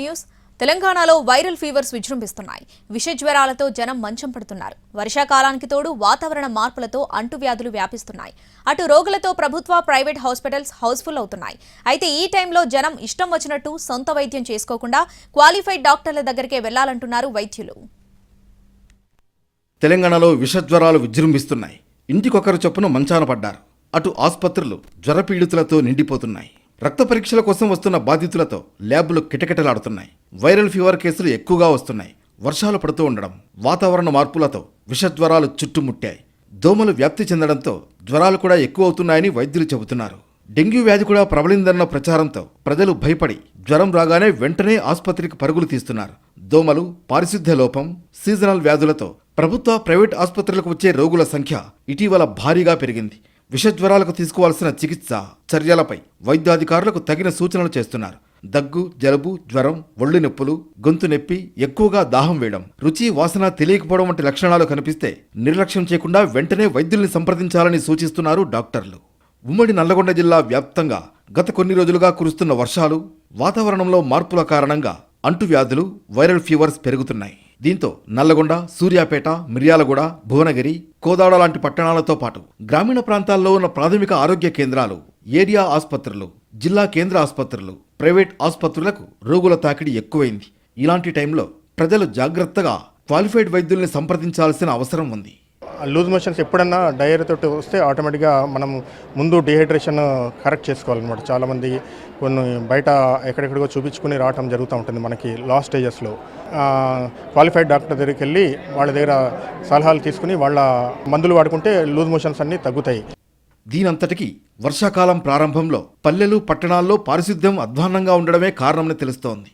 News. తెలంగాణలో viral fevers విజృంభిస్తున్నాయి. విష జ్వరాలతో జనం మంచం పడుతున్నారు. వర్షాకాలానికి తోడు వాతావరణ మార్పులతో అంటువ్యాధులు వ్యాపిస్తున్నాయి. అటు రోగులతో ప్రభుత్వ ప్రైవేట్ హాస్పిటల్స్ హౌస్ఫుల్ అవుతున్నాయి. అయితే ఈ టైంలో జనం ఇష్టం వచ్చినట్టు సొంత వైద్యం చేసుకోకుండా క్వాలిఫైడ్ డాక్టర్ల దగ్గరికే వెళ్ళాలంటున్నారు వైద్యులు. తెలంగాణలో విష జ్వరాలు విజృంభిస్తున్నాయి. ఇంటికొకరు చొప్పున మంచాన పడ్డారు. అటు ఆసుపత్రులు జ్వరపీడితులతో నిండిపోతున్నాయి. రక్త పరీక్షల కోసం వస్తున్న బాధితులతో ల్యాబ్లు కిటకిటలాడుతున్నాయి. వైరల్ ఫీవర్ కేసులు ఎక్కువగా వస్తున్నాయి. వర్షాలు పడుతూ ఉండడం వాతావరణ మార్పులతో విషజ్వరాలు చుట్టుముట్టాయి. దోమలు వ్యాప్తి చెందడంతో జ్వరాలు కూడా ఎక్కువ అవుతున్నాయని వైద్యులు చెబుతున్నారు. డెంగ్యూ వ్యాధి కూడా ప్రబలిందన్న ప్రచారంతో ప్రజలు భయపడి జ్వరం రాగానే వెంటనే ఆసుపత్రికి పరుగులు తీస్తున్నారు. దోమలు పారిశుద్ధ్య లోపం సీజనల్ వ్యాధులతో ప్రభుత్వ ప్రైవేట్ ఆసుపత్రులకు వచ్చే రోగుల సంఖ్య ఇటీవల భారీగా పెరిగింది. విషజ్వరాలకు తీసుకోవాల్సిన చికిత్స చర్యలపై వైద్యాధికారులకు తగిన సూచనలు చేస్తున్నారు. దగ్గు జలుబు జ్వరం ఒళ్ళు నొప్పులు గొంతు నొప్పి ఎక్కువగా దాహం వేయడం రుచి వాసన తెలియకపోవడం వంటి లక్షణాలు కనిపిస్తే నిర్లక్ష్యం చేయకుండా వెంటనే వైద్యుల్ని సంప్రదించాలని సూచిస్తున్నారు డాక్టర్లు. ఉమ్మడి నల్లగొండ జిల్లా వ్యాప్తంగా గత కొన్ని రోజులుగా కురుస్తున్న వర్షాలు వాతావరణంలో మార్పుల కారణంగా అంటువ్యాధులు వైరల్ ఫీవర్స్ పెరుగుతున్నాయి. దీంతో నల్లగొండ సూర్యాపేట మిర్యాలగూడ భువనగిరి కోదాడ లాంటి పట్టణాలతో పాటు గ్రామీణ ప్రాంతాల్లో ఉన్న ప్రాథమిక ఆరోగ్య కేంద్రాలు ఏరియా ఆసుపత్రులు జిల్లా కేంద్ర ఆసుపత్రులు ప్రైవేట్ ఆసుపత్రులకు రోగుల తాకిడి ఎక్కువైంది. ఇలాంటి టైంలో ప్రజలు జాగ్రత్తగా క్వాలిఫైడ్ వైద్యుల్ని సంప్రదించాల్సిన అవసరం ఉంది. లూజ్ మోషన్స్ ఎప్పుడన్నా డయేరియా తోటి వస్తే ఆటోమేటిక్గా మనం ముందు డిహైడ్రేషన్ కరెక్ట్ చేసుకోవాలన్నమాట. చాలామంది కొన్ని బయట ఎక్కడెక్కడికో చూపించుకుని రావటం జరుగుతూ ఉంటుంది మనకి లాస్ట్ స్టేజెస్లో క్వాలిఫైడ్ డాక్టర్ దగ్గరికి వెళ్ళి వాళ్ళ దగ్గర సలహాలు తీసుకుని వాళ్ళ మందులు వాడుకుంటే లూజ్ మోషన్స్ అన్నీ తగ్గుతాయి. దీనంతటికీ వర్షాకాలం ప్రారంభంలో పల్లెలు పట్టణాల్లో పారిశుద్ధ్యం అధ్వాన్నంగా ఉండడమే కారణమని తెలుస్తోంది.